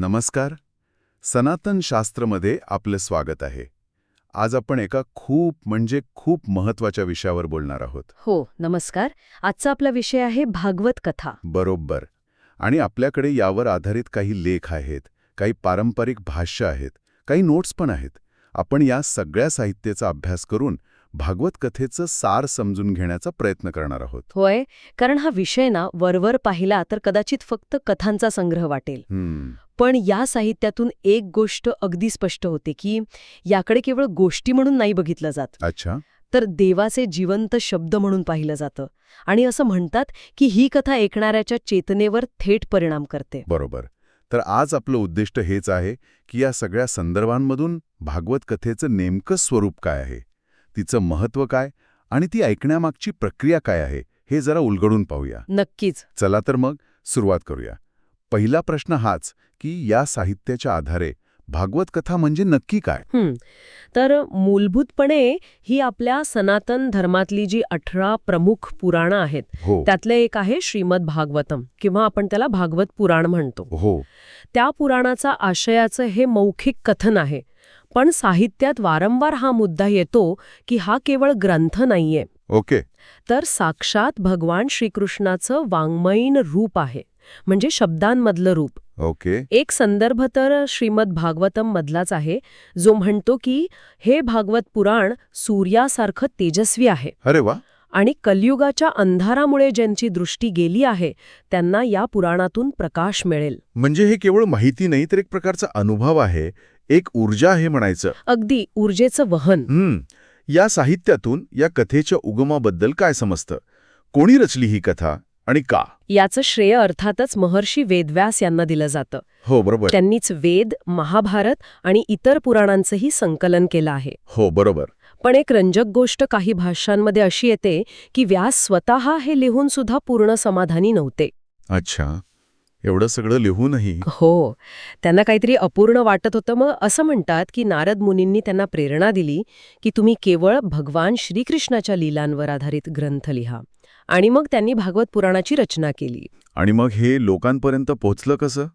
नमस्कार. सनातन शास्त्रमध्ये आपलं स्वागत आहे. आज आपण एका खूप म्हणजे खूप महत्त्वाच्या विषयावर बोलणार आहोत. हो नमस्कार. आजचा आपला विषय आहे भागवत कथा. बरोबर. आणि आपल्याकडे यावर आधारित काही लेख आहेत काही पारंपरिक भाष्य आहेत काही नोट्स पण आहेत. आपण या सगळ्या साहित्याचा अभ्यास करून भागवत कथेचं सार समजून घेण्याचा प्रयत्न करणार आहोत. होय कारण हा विषय ना वरवर पाहिला तर कदाचित फक्त कथांचा संग्रह वाटेल. पण या साहित्यातून एक गोष्ट अगदी स्पष्ट होते की याकडे केवळ गोष्टी म्हणून नाही बघितलं जात. अच्छा. तर देवाचे जिवंत शब्द म्हणून पाहिलं जातं. आणि असं म्हणतात की ही कथा ऐकणाऱ्याच्या चेतनेवर थेट परिणाम करते. बरोबर. तर आज आपलं उद्दिष्ट हेच आहे की या सगळ्या संदर्भांमधून भागवत कथेचं नेमकं स्वरूप काय आहे? तिचं महत्त्व काय आणि ती ऐकण्यामागची प्रक्रिया काय आहे हे जरा उलगडून पाहूया. नक्कीच. चला तर मग सुरुवात करूया. पहिला प्रश्न हाच की या साहित्याच्या आधारे भागवत कथा म्हणजे नक्की काय. तर मूलभूतपणे ही आपल्या सनातन धर्मातली जी अठरा प्रमुख पुराणं आहेत हो. त्यातलं एक आहे श्रीमद भागवतम किंवा आपण त्याला भागवत पुराण म्हणतो. हो. त्या पुराणाचा आशयाचं हे मौखिक कथन आहे. पण साहित्यात वारंवार हा मुद्दा येतो की हा केवळ ग्रंथ नाहीये. ओके. तर साक्षात भगवान श्रीकृष्णाचं वाङ्मयीन रूप आहे म्हणजे शब्दांमधलं रूप. ओके. एक संदर्भ तर श्रीमद भागवतम मधलाच आहे जो म्हणतो की हे भागवत पुराण सूर्यासारखं तेजस्वी आहे. अरे वा! आणि कलियुगाच्या अंधारामुळे ज्यांची दृष्टी गेली आहे त्यांना या पुराणातून प्रकाश मिळेल. म्हणजे हे केवळ माहिती नाही तर एक प्रकारचा अनुभव आहे एक ऊर्जा आहे म्हणायचं. अगदी ऊर्जेचं वहन. हम्म. या साहित्यातून या कथेच्या उगमाबद्दल काय समजतं? कोणी रचली ही कथा आणि का? याचं श्रेय अर्थातच महर्षी वेदव्यास यांना दिलं जातं. हो बरोबर. त्यांनीच वेद महाभारत आणि इतर पुराणांचंही संकलन केलं आहे. हो बरोबर. पण एक रंजक गोष्ट काही भाषांमध्ये अशी येते की व्यास स्वतः हे लिहून सुद्धा पूर्ण समाधानी नव्हते. अच्छा. एवढं सगळं लिहूनही? हो. त्यांना काहीतरी अपूर्ण वाटत होतं. मग असं म्हणतात की नारद मुनींनी त्यांना प्रेरणा दिली की तुम्ही केवळ भगवान श्रीकृष्णाच्या लीलांवर आधारित ग्रंथ लिहा. आणि मग त्यांनी भागवत पुराणाची रचना केली. आणि मग हे लोकांपर्यंत पोचलं कसं?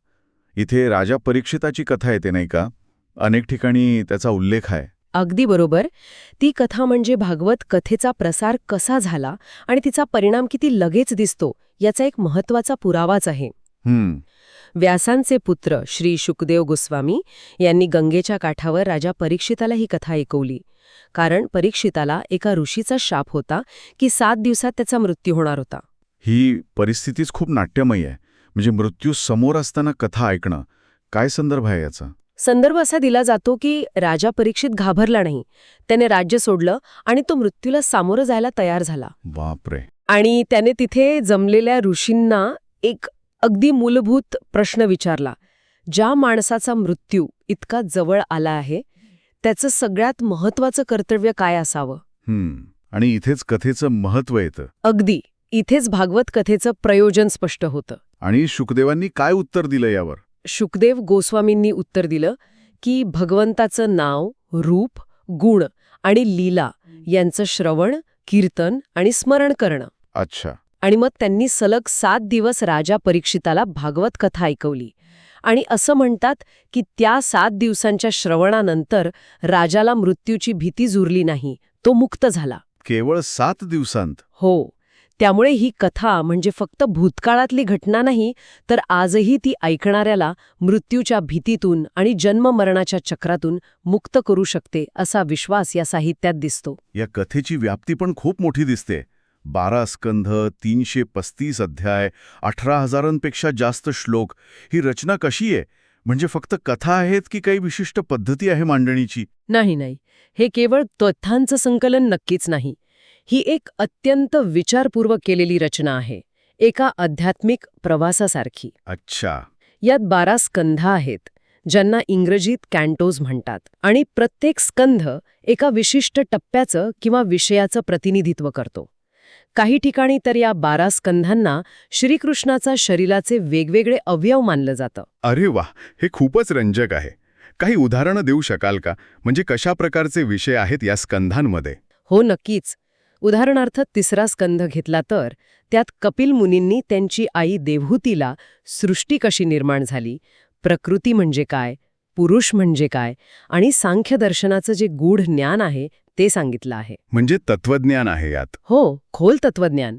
इथे राजा परीक्षिताची कथा येते नाही का? अनेक ठिकाणी त्याचा उल्लेख आहे. अगदी बरोबर. ती कथा म्हणजे भागवत कथेचा प्रसार कसा झाला आणि तिचा परिणाम किती लगेच दिसतो याचा एक महत्त्वाचा पुरावाच आहे. व्यासांचे पुत्र श्री शुकदेव गोस्वामी यांनी गंगेच्या काठावर राजा परीक्षिताला ही कथा ऐकवली. कारण परीक्षिताला एका ऋषीचा शाप होता की सात दिवसात त्याचा मृत्यू होणार होता. ही परिस्थितीच खूप नाट्यमयी आहे. म्हणजे मृत्यू समोर असताना कथा ऐकणं काय संदर्भ आहे याचा? संदर्भ असा दिला जातो की राजा परीक्षित घाबरला नाही. त्याने राज्य सोडलं आणि तो मृत्यूला सामोरं जायला तयार झाला. बापरे. आणि त्याने तिथे जमलेल्या ऋषींना एक अगदी मूलभूत प्रश्न विचारला. ज्या माणसाचा मृत्यू इतका जवळ आला आहे त्याचं सगळ्यात महत्वाचं कर्तव्य काय असावं? हम्म. आणि इथेच कथेचं महत्त्व येतं. अगदी. इथेच भागवत कथेचं प्रयोजन स्पष्ट होतं. आणि शुकदेवांनी काय उत्तर दिलं यावर? शुकदेव गोस्वामींनी उत्तर दिलं की भगवंताचं नाव रूप गुण आणि लीला यांचं श्रवण कीर्तन आणि स्मरण करणं. अच्छा. आणि मग त्यांनी सलग सात दिवस राजा परीक्षिताला भागवत कथा ऐकवली. आणि असं म्हणतात की त्या सात दिवसांच्या श्रवणानंतर राजाला मृत्यूची भीती जुरली नाही तो मुक्त झाला. केवळ सात दिवसांत? हो. त्यामुळे ही कथा म्हणजे फक्त भूतकाळातली घटना नाही तर आजही ती ऐकणाऱ्याला मृत्यूच्या भीतीतून आणि जन्ममरणाच्या चक्रातून मुक्त करू शकते असा विश्वास या साहित्यात दिसतो. या कथेची व्याप्ती पण खूप मोठी दिसते. बारा स्कंध तीनशे पस्तीस अध्याय अठरा हजारांपेक्षा जास्त श्लोक. ही रचना कशी आहे? म्हणजे फक्त कथा आहेत की काही विशिष्ट पद्धती आहे मांडणीची? नाही नाही. हे केवळ तथ्यांचं संकलन नक्कीच नाही. ही एक अत्यंत विचारपूर्वक केलेली रचना आहे एका आध्यात्मिक प्रवासासारखी. अच्छा. यात बारा स्कंध आहेत ज्यांना इंग्रजीत कॅन्टोज म्हणतात आणि प्रत्येक स्कंध एका विशिष्ट टप्प्याचं किंवा विषयाचं प्रतिनिधित्व करतो. काही ठिकाणी तर या बारा स्कंधांना श्रीकृष्णाचा शरीराचे वेगवेगळे अवयव मानलं जातं. अरे वा हे खूपच रंजक आहे. काही उदाहरणं देऊ शकाल का? म्हणजे कशा प्रकारचे विषय आहेत या स्कंधांमध्ये? हो नक्कीच. उदाहरणार्थ तिसरा स्कंध घेतला तर त्यात कपिल मुनींनी त्यांची आई देवहूतीला सृष्टी कशी निर्माण झाली? प्रकृती म्हणजे काय? पुरुष म्हणजे काय? आणि सांख्य दर्शनाचं जे गूढ ज्ञान आहे ते सांगितलं आहे. म्हणजे तत्वज्ञान आहे यात. हो खोल तत्वज्ञान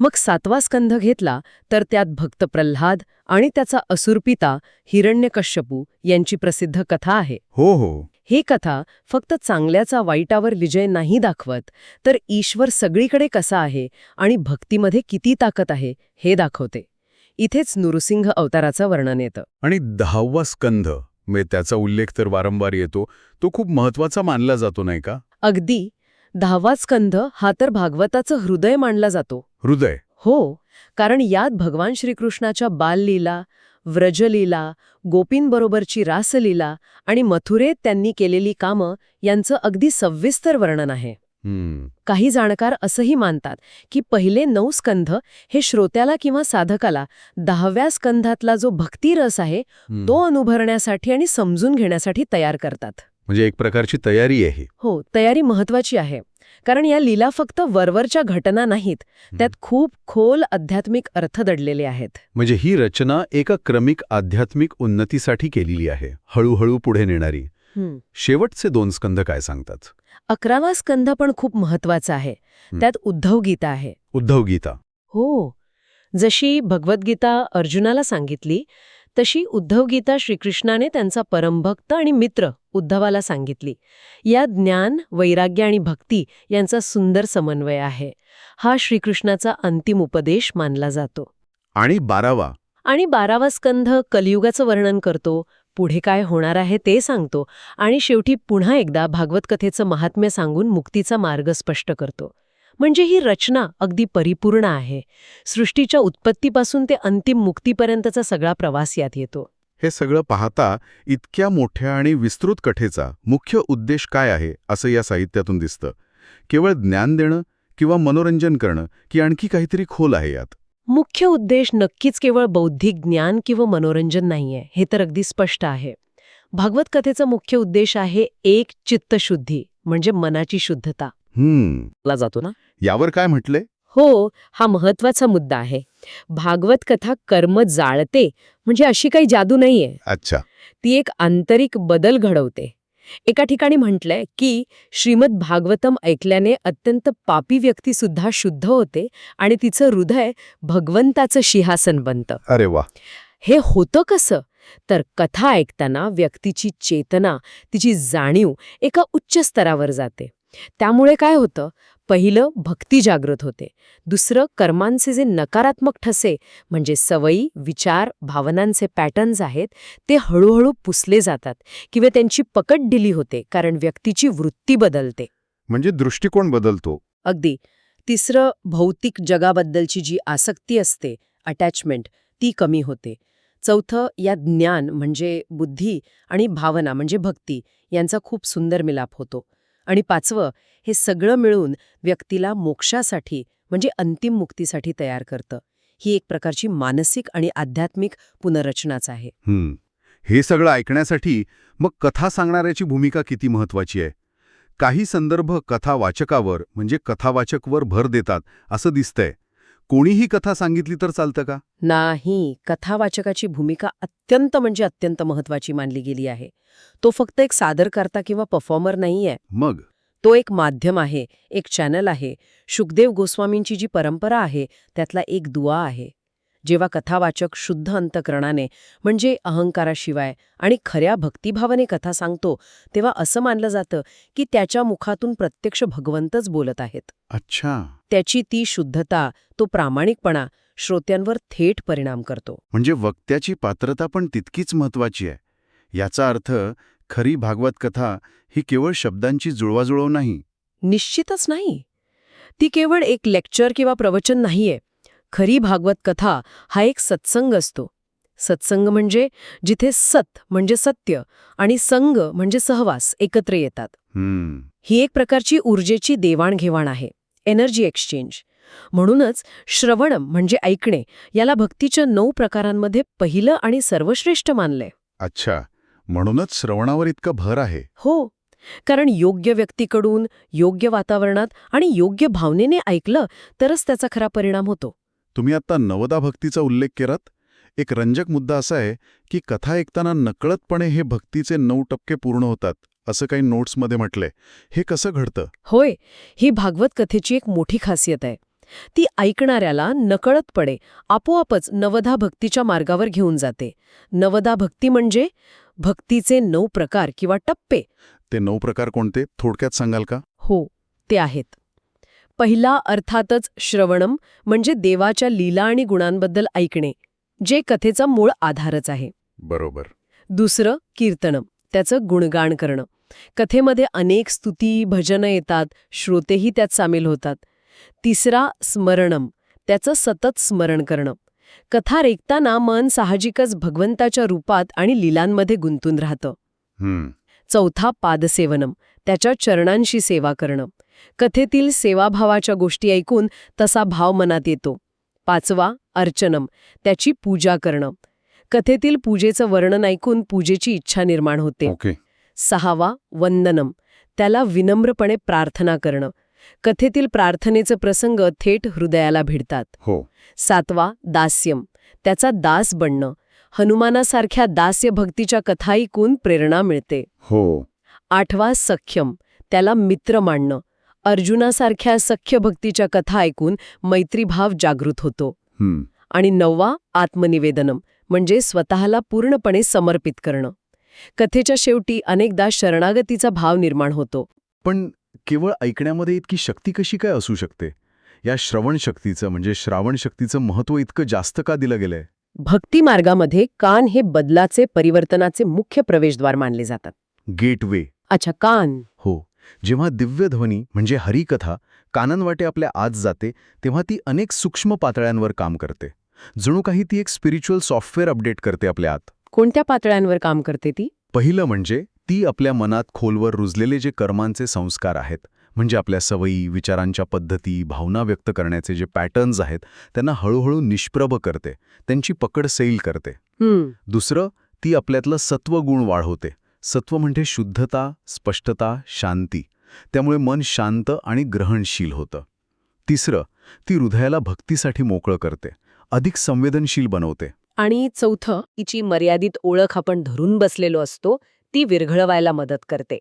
मग सातवा स्कंध घेतला तर त्यात भक्त प्रल्हाद आणि त्याचा असुरपिता हिरण्यकश्यपू यांची प्रसिद्ध कथा आहे. हो हो. ही कथा फक्त चांगल्याचा वाईटावर विजय नाही दाखवत तर ईश्वर सगळीकडे कसा आहे आणि भक्तीमध्ये किती ताकद आहे हे दाखवते. इथेच नृसिंह अवताराचं वर्णन येतं. आणि दहावा स्कंध म्हणजे त्याचा उल्लेख तर वारंवार येतो तो खूप महत्त्वाचा मानला जातो नाही का? अगदी. दहावा स्कंध हा तर भागवताचं हृदय मानला जातो. हृदय. हो कारण यात भगवान श्रीकृष्णाच्या बाललीला व्रजलीला गोपींबरोबरची रासलीला आणि मथुरेत त्यांनी केलेली कामं यांचं अगदी सविस्तर वर्णन आहे. हम्म. काही जाणकार असंही मानतात की पहिले नऊ स्कंध हे श्रोत्याला किंवा साधकाला दहाव्या स्कंधातला जो भक्तिरस आहे हम्म. तो अनुभवण्यासाठी आणि समजून घेण्यासाठी तयार करतात. म्हणजे एक प्रकारची तयारी आहे. हो तयारी महत्वाची आहे. कारण या लीला फक्त वरवरच्या घटना नाहीत त्यात खूप खोल आध्यात्मिक अर्थ दडलेले आहेत. म्हणजे ही रचना एका क्रमिक आध्यात्मिक उन्नतीसाठी केलेली आहे हळूहळू पुढे नेणारी. शेवटचे दोन स्कंध काय सांगतात? अकरावा स्कंध पण खूप महत्त्वाचा आहे. त्यात उद्धव गीता आहे. उद्धव गीता. हो. जशी भगवद्गीता अर्जुनाला सांगितली तशी उद्धव गीता श्रीकृष्णाने त्यांचा परमभक्त आणि मित्र उद्धवाला सांगितली. या ज्ञान वैराग्य आणि भक्ती यांचा सुंदर समन्वय आहे. हा श्रीकृष्णाचा अंतिम उपदेश मानला जातो. आणि बारावा? आणि बारावा स्कंध कलियुगाचं वर्णन करतो. पुढे काय होणार आहे ते सांगतो. आणि शेवटी पुन्हा एकदा भागवत कथेचं महात्म्य सांगून मुक्तीचा मार्ग स्पष्ट करतो. म्हणजे ही रचना अगदी परिपूर्ण आहे. सृष्टीच्या उत्पत्तीपासून ते अंतिम मुक्तीपर्यंतचा सगळा प्रवास यात येतो. हे सगळं पाहता इतक्या मोठ्या आणि विस्तृत कथेचा मुख्य उद्देश काय आहे असं या साहित्यातून दिसतं. केवळ ज्ञान देणं किंवा मनोरंजन करणं की आणखी काहीतरी खोल आहे यात? मुख्य उद्देश नक्कीच केवळ बौद्धिक ज्ञान किंवा मनोरंजन नाहीये हे तर अगदी स्पष्ट आहे. भागवत कथेचा मुख्य उद्देश आहे एक चित्तशुद्धी म्हणजे मनाची शुद्धता. ला जातो ना? यावर काय म्हटले? हो हा महत्त्वाचा मुद्दा आहे. भागवत कथा कर्म जाळते म्हणजे अशी काही जादू नाहीये. अच्छा. ती एक आंतरिक बदल घडवते. एका ठिकाणी म्हटलंय की श्रीमद भागवतम ऐकल्याने अत्यंत पापी व्यक्ती सुद्धा शुद्ध होते आणि तिचं हृदय भगवंताचं सिंहासन बनतं. अरे वा. हे होतं कसं? तर कथा ऐकताना व्यक्तीची चेतना तिची जाणीव एका उच्च स्तरावर जाते. त्यामुळे काय होतं? पहिलं भक्ती जागृत होते. दुसरं कर्मांचे जे नकारात्मक ठसे म्हणजे सवयी विचार भावनांचे पॅटर्न्स आहेत ते हळूहळू पुसले जातात किंवा त्यांची पकड दिली होते कारण व्यक्तीची वृत्ती बदलते. म्हणजे दृष्टिकोन बदलतो. अगदी. तिसरं भौतिक जगाबद्दलची जी आसक्ती असते अटॅचमेंट ती कमी होते. चौथं या ज्ञान म्हणजे बुद्धी आणि भावना म्हणजे भक्ती यांचा खूप सुंदर मिलाप होतो. आणि पाचवं हे सगळं मिळून व्यक्तीला मोक्षासाठी म्हणजे अंतिम मुक्तीसाठी तयार करतं. ही एक प्रकारची मानसिक आणि आध्यात्मिक पुनर्रचनाच आहे. हे. सगळं ऐकण्यासाठी मग कथा सांगणाऱ्याची भूमिका किती महत्वाची आहे? काही संदर्भ कथावाचकावर म्हणजे कथावाचकवर भर देतात असं दिसतंय. कोणीही कथा सांगितली तर चालतं का? नाही. कथावाचकाची भूमिका अत्यंत म्हणजे अत्यंत महत्वाची मानली गेली आहे. तो फक्त एक सादरकर्ता किंवा परफॉर्मर नाहीये. मग? तो एक माध्यम आहे एक चॅनल आहे. शुकदेव गोस्वामींची जी परंपरा आहे त्यातला एक दुआ आहे. जेव्हा कथावाचक शुद्ध अंतकरणाने म्हणजे अहंकाराशिवाय आणि खऱ्या भक्तिभावाने कथा सांगतो तेव्हा असं मानलं जातं की त्याच्या मुखातून प्रत्यक्ष भगवंतच बोलत आहेत. अच्छा. त्याची ती शुद्धता तो प्रामाणिकपणा श्रोत्यांवर थेट परिणाम करतो. म्हणजे वक्त्याची पात्रता पण तितकीच महत्वाची आहे. याचा अर्थ खरी भागवत कथा ही केवळ शब्दांची जुळवाजुळव नाही. निश्चितच नाही. ती केवळ एक लेक्चर किंवा प्रवचन नाहीये. खरी भागवत कथा हा एक सत्संग असतो. सत्संग म्हणजे जिथे सत म्हणजे सत्य आणि संग म्हणजे सहवास एकत्र येतात. हम्म. ही एक प्रकारची ऊर्जेची देवाणघेवाण आहे. Energy exchange. म्हणूनच श्रवणम म्हणजे ऐकणे याला भक्तीच्या नऊ प्रकारांमध्ये पहिलं आणि सर्वश्रेष्ठ मानलंय. अच्छा. म्हणूनच श्रवणावर इतका भर आहे. हो. कारण योग्य व्यक्तीकडून योग्य वातावरणात आणि योग्य भावनेने ऐकलं तरच त्याचा खरा परिणाम होतो. तुम्ही आता नवदा भक्तीचा उल्लेख केलात? एक रंजक मुद्दा असा आहे की कथा ऐकताना नकळतपणे हे भक्तीचे नऊ टप्के पूर्ण होतात असं काही नोट्समध्ये म्हटलंय. हे कसं घडतं? होय ही भागवत कथेची एक मोठी खासियत आहे. ती ऐकणाऱ्याला नकळतपणे आपोआपच नवधा भक्तीच्या मार्गावर घेऊन जाते. नवधा भक्ती म्हणजे भक्तीचे नऊ प्रकार किंवा टप्पे. ते नऊ प्रकार कोणते? थोडक्यात सांगाल का? हो ते आहेत. पहिला अर्थातच श्रवणम म्हणजे देवाच्या लीला आणि गुणांबद्दल ऐकणे जे कथेचा मूळ आधारच आहे. बरोबर. दुसरं कीर्तनम त्याचं गुणगान करणं. कथेमध्ये अनेक स्तुती भजनं येतात श्रोतेही त्यात सामील होतात. तिसरा स्मरणम त्याचं सतत स्मरण करणं. कथा रेखताना मन साहजिकच भगवंताच्या रूपात आणि लीलांमध्ये गुंतून राहतं. चौथा पादसेवनम त्याच्या चरणांशी सेवा करणं. कथेतील सेवाभावाच्या गोष्टी ऐकून तसा भाव मनात येतो. पाचवा अर्चनम. त्याची पूजा करणं. कथेतील पूजेचं वर्णन ऐकून पूजेची इच्छा निर्माण होते. ओके. सहावा वंदनम. त्याला विनम्रपणे प्रार्थना करणं. कथेतील प्रार्थनेचे प्रसंग थेट हृदयाला भिडतात. हो. सातवा दास्यम. त्याचा दास बनणं. हनुमानासारख्या दास्य भक्तीच्या कथा ऐकून प्रेरणा मिळते. हो. आठवा सख्यम. त्याला मित्र मानणं. अर्जुनासारख्या सख्य भक्तीच्या कथा ऐकून मैत्रीभाव जागृत होतो. आणि नववा आत्मनिवेदनम म्हणजे स्वतःला पूर्णपणे समर्पित करणं. कथेच्या शेवटी अनेकदा शरणागतीचा भाव निर्माण होतो. पण केवळ ऐकण्यामध्ये इतकी शक्ती कशी काय असू शकते? या श्रवण शक्तीचं म्हणजे श्रावण शक्तीचं महत्त्व इतकं जास्त का दिलं गेलंय? भक्ती मार्गामध्ये कान हे बदलाचे परिवर्तनाचे मुख्य प्रवेशद्वार मानले जातात. गेटवे. अच्छा कान. जेव्हा दिव्य ध्वनी म्हणजे हरिकथा कानांवाटे आपल्या आत जाते तेव्हा ती अनेक सूक्ष्म पातळ्यांवर काम करते. जणू काही ती एक स्पिरिच्युअल सॉफ्टवेअर अपडेट करते आपल्या आत. कोणत्या पातळ्यांवर काम करते ती? पहिलं म्हणजे ती आपल्या मनात खोलवर रुजलेले जे कर्मांचे संस्कार आहेत म्हणजे आपल्या सवयी विचारांच्या पद्धती भावना व्यक्त करण्याचे जे पॅटर्न्स आहेत त्यांना हळूहळू निष्प्रभ करते त्यांची पकड सैल करते. दुसरं ती आपल्यातलं सत्वगुण वाढवते सत्व म्हणजे शुद्धता स्पष्टता शांती. त्यामुळे मन शांत आणि ग्रहणशील होतं. तिसरं ती हृदयाला भक्तीसाठी मोकळं करते. अधिक संवेदनशील बनवते. आणि चौथं तिची मर्यादित ओळख आपण धरून बसलेलो असतो ती विरघळवायला मदत करते.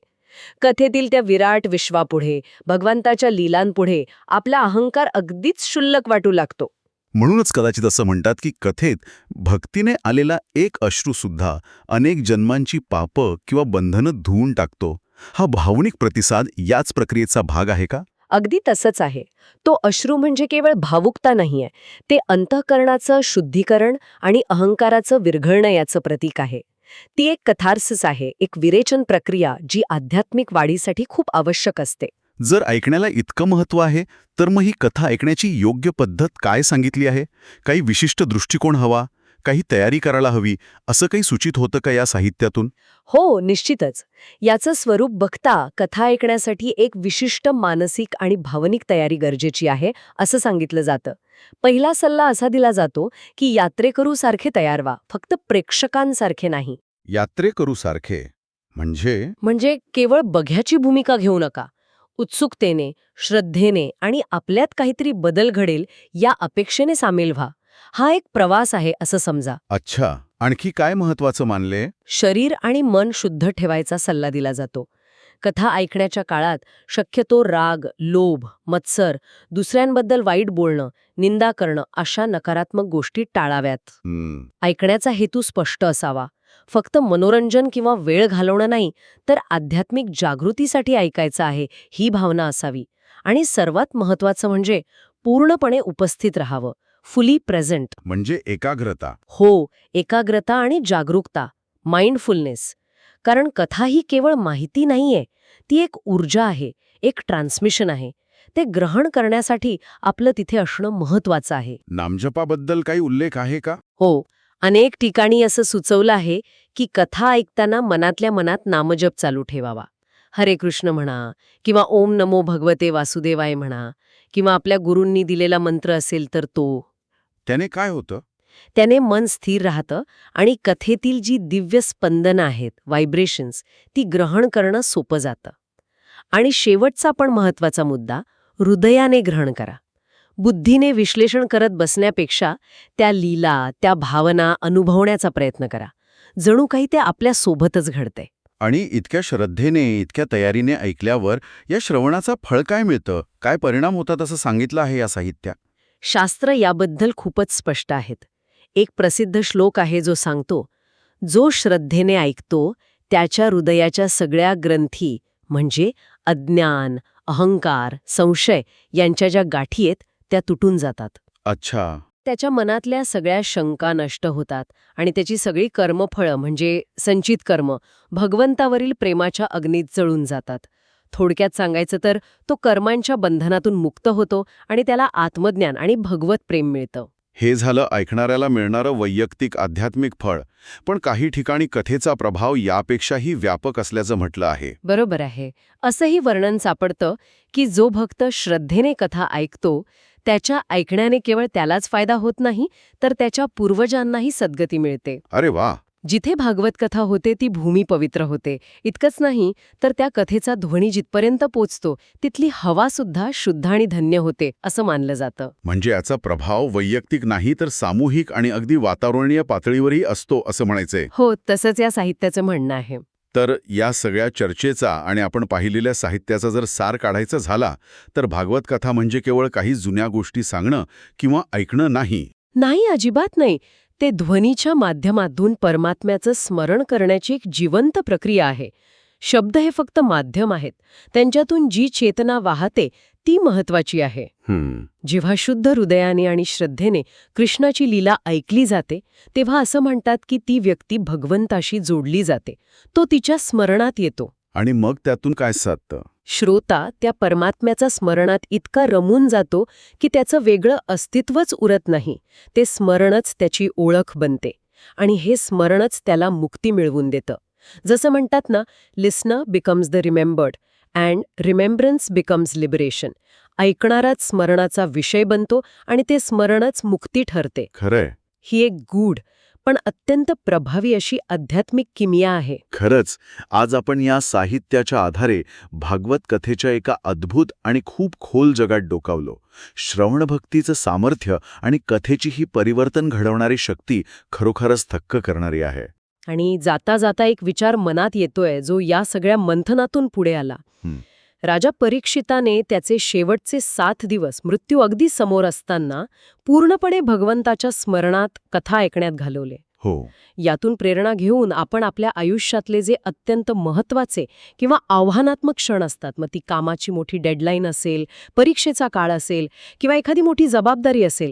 कथेतील त्या विराट विश्वापुढे भगवंताच्या लीलांपुढे आपला अहंकार अगदीच शुल्लक वाटू लागतो. म्हणूनच कदाचित असं म्हणतात की कथेत भक्तीने आलेला एक अश्रूसुद्धा अनेक जन्मांची पापं किंवा बंधनं धुवून टाकतो. हा भावनिक प्रतिसाद याच प्रक्रियेचा भाग आहे का? अगदी तसंच आहे. तो अश्रू म्हणजे केवळ भावुकता नाहीये. ते अंतःकरणाचं शुद्धीकरण आणि अहंकाराचं विरघळणं याचं प्रतीक आहे. ती एक कथार्सच आहे एक विरेचन प्रक्रिया जी आध्यात्मिक वाढीसाठी खूप आवश्यक असते. जर ऐकण्याला इतकं महत्त्व आहे तर मग ही कथा ऐकण्याची योग्य पद्धत काय सांगितली आहे? काही विशिष्ट दृष्टिकोन हवा? काही तयारी करायला हवी? असं काही सूचित होतं का या साहित्यातून? हो निश्चितच. याचं स्वरूप बघता कथा ऐकण्यासाठी एक विशिष्ट मानसिक आणि भावनिक तयारी गरजेची आहे असं सांगितलं जातं. पहिला सल्ला असा दिला जातो की यात्रेकरूसारखे तयार व्हा फक्त प्रेक्षकांसारखे नाही. यात्रेकरूसारखे म्हणजे? म्हणजे केवळ बघ्याची भूमिका घेऊ नका. उत्सुकतेने श्रद्धेने आणि आपल्यात काहीतरी बदल घडेल या अपेक्षेने सामील व्हा. हा एक प्रवास आहे असं समजा. अच्छा. आणखी काय महत्वाचं मानले? शरीर आणि मन शुद्ध ठेवायचा सल्ला दिला जातो. कथा ऐकण्याच्या काळात शक्यतो राग लोभ मत्सर दुसऱ्यांबद्दल वाईट बोलणं निंदा करणं अशा नकारात्मक गोष्टी टाळाव्यात. ऐकण्याचा हेतू स्पष्ट असावा. फक्त मनोरंजन किंवा वेळ घालवणं नाही तर आध्यात्मिक जागृतीसाठी ऐकायचं आहे ही भावना असावी. आणि सर्वात महत्वाचं म्हणजे पूर्णपणे उपस्थित राहावं फुली प्रेझेंट. म्हणजे एकाग्रता. हो एकाग्रता आणि जागरूकता माइंडफुलनेस. कारण कथा ही केवळ माहिती नाहीये ती एक ऊर्जा आहे एक ट्रान्समिशन आहे. ते ग्रहण करण्यासाठी आपलं तिथे असणं महत्वाचं आहे. नामजपाबद्दल काही उल्लेख आहे का? हो अनेक ठिकाणी असं सुचवलं आहे की कथा ऐकताना मनातल्या मनात नामजप चालू ठेवावा. हरे कृष्ण म्हणा किंवा ओम नमो भगवते वासुदेवाय म्हणा किंवा आपल्या गुरूंनी दिलेला मंत्र असेल तर तो. त्याने काय होतं? त्याने मन स्थिर राहतं आणि कथेतील जी दिव्य स्पंदनं आहेत व्हायब्रेशन्स ती ग्रहण करणं सोपं जातं. आणि शेवटचा पण महत्त्वाचा मुद्दा हृदयाने ग्रहण करा. बुद्धीने विश्लेषण करत बसण्यापेक्षा त्या लीला त्या भावना अनुभवण्याचा प्रयत्न करा. जणू काही ते आपल्या सोबतच घडते आणि इतक्या श्रद्धेने इतक्या तयारीने ऐकल्यावर या श्रवणाचा फळ काय मिळतं? काय परिणाम होतात असं सांगितलं आहे या साहित्या शास्त्र याबद्दल खूपच स्पष्ट आहेत. एक प्रसिद्ध श्लोक आहे जो सांगतो जो श्रद्धेने ऐकतो त्याच्या हृदयाच्या सगळ्या ग्रंथी म्हणजे अज्ञान अहंकार संशय यांच्या ज्या गाठी आहेत त्या तुटून जातात. अच्छा. त्याच्या मनातल्या सगळ्या शंका नष्ट होतात आणि त्याची सगळी कर्मफळं म्हणजे संचित कर्म भगवंतावरील प्रेमाच्या अग्नीत जळून जातात. थोडक्यात सांगायचं तर तो कर्मांच्या बंधनातून मुक्त होतो आणि त्याला आत्मज्ञान आणि भगवत प्रेम मिळतं. हे झालं ऐकणाऱ्याला मिळणारं वैयक्तिक आध्यात्मिक फळ पण काही ठिकाणी कथेचा प्रभाव यापेक्षाही व्यापक असल्याचं म्हटलं आहे. बरोबर आहे. असंही वर्णन सापडतं की जो भक्त श्रद्धेने कथा ऐकतो त्याच्या ऐकण्याने केवळ त्यालाच फायदा होत नाही तर त्याच्या पूर्वजांनाही सद्गती मिळते. अरे वा! जिथे भागवत कथा होते ती भूमी पवित्र होते. इतकंच नाही तर त्या कथेचा ध्वनी जिथपर्यंत पोचतो तिथली हवा सुद्धा शुद्ध आणि धन्य होते असं मानलं जातं. म्हणजे याचा प्रभाव वैयक्तिक नाही तर सामूहिक आणि अगदी वातावरणीय पातळीवरही असतो असं म्हणायचंय. हो तसंच या साहित्याचं म्हणणं आहे. तर या सगळ्या चर्चेचा आणि आपण पाहिलेल्या साहित्याचा जर सार काढायचा झाला तर भागवत कथा म्हणजे केवळ काही जुन्या गोष्टी सांगणं किंवा ऐकणं नाही. नाही अजिबात नाही. ते ध्वनीच्या माध्यमातून परमात्म्याचं स्मरण करण्याची एक जिवंत प्रक्रिया आहे. शब्द हे फक्त माध्यम आहेत. त्यांच्यातून जी चेतना वाहते ती महत्वाची आहे. जेव्हा शुद्ध हृदयाने आणि श्रद्धेने कृष्णाची लीला ऐकली जाते तेव्हा असं म्हणतात की ती व्यक्ती भगवंताशी जोडली जाते. तो तिच्या स्मरणात येतो. आणि मग त्यातून काय साधतं? श्रोता त्या परमात्म्याचा स्मरणात इतका रमून जातो की त्याचं वेगळं अस्तित्वच उरत नाही. ते स्मरणच त्याची ओळख बनते. आणि हे स्मरणच त्याला मुक्ती मिळवून देतं. जसं म्हणतात ना listener becomes the remembered and remembrance becomes liberation ऐकणाराच स्मरणाचा विषय बनतो आणि ते स्मरणच मुक्ती ठरते. खरंय. ही एक गूढ पण अत्यंत प्रभावी अशी आध्यात्मिक किमिया आहे. खरंच आज आपण या साहित्याच्या आधारे भागवत कथेच्या एका अद्भुत आणि खूप खोल जगात डोकावलो. श्रवणभक्तीचं सामर्थ्य आणि कथेची ही परिवर्तन घडवणारी शक्ती खरोखरच थक्क करणारी आहे. आणि जाता जाता एक विचार मनात येतोय जो या सगळ्या मंथनातून पुढे आला. राजा परीक्षिताने त्याचे शेवटचे सात दिवस मृत्यू अगदी समोर असताना पूर्णपणे भगवंताच्या स्मरणात कथा ऐकण्यात घालवले. हो. यातून प्रेरणा घेऊन आपण आपल्या आयुष्यातले जे अत्यंत महत्त्वाचे किंवा आव्हानात्मक क्षण असतात मग ती कामाची मोठी डेडलाईन असेल परीक्षेचा काळ असेल किंवा एखादी मोठी जबाबदारी असेल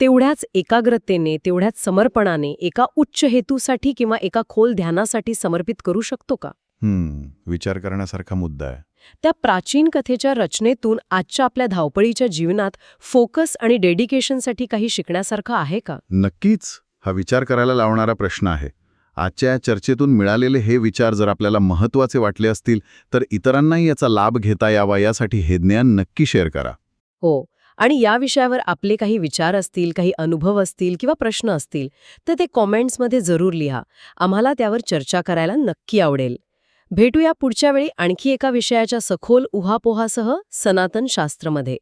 तेवढ्याच एकाग्रतेने तेवढ्याच समर्पणाने एका उच्च हेतूसाठी किंवा एका खोल ध्यानासाठी समर्पित करू शकतो का? हम्म विचार करण्यासारखा मुद्दा आहे. त्या प्राचीन कथेच्या रचनेतून आजच्या आपल्या धावपळीच्या जीवनात फोकस आणि डेडिकेशनसाठी काही शिकण्यासारखं आहे का? नक्कीच हा विचार करायला लावणारा प्रश्न आहे. आजच्या चर्चेतून मिळालेले हे विचार जर आपल्याला महत्त्वाचे वाटले असतील तर इतरांनाही याचा लाभ घेता यावा यासाठी हे ज्ञान नक्की शेअर करा. हो आणि या विषयावर आपले काही विचार असतील काही अनुभव असतील किंवा प्रश्न असतील तर ते कॉमेंट्समध्ये जरूर लिहा. आम्हाला त्यावर चर्चा करायला नक्की आवडेल. भेटूया पुढच्या वेळी आणखी एका विषयाच्या सखोल उहापोहासह सनातन शास्त्रमध्ये.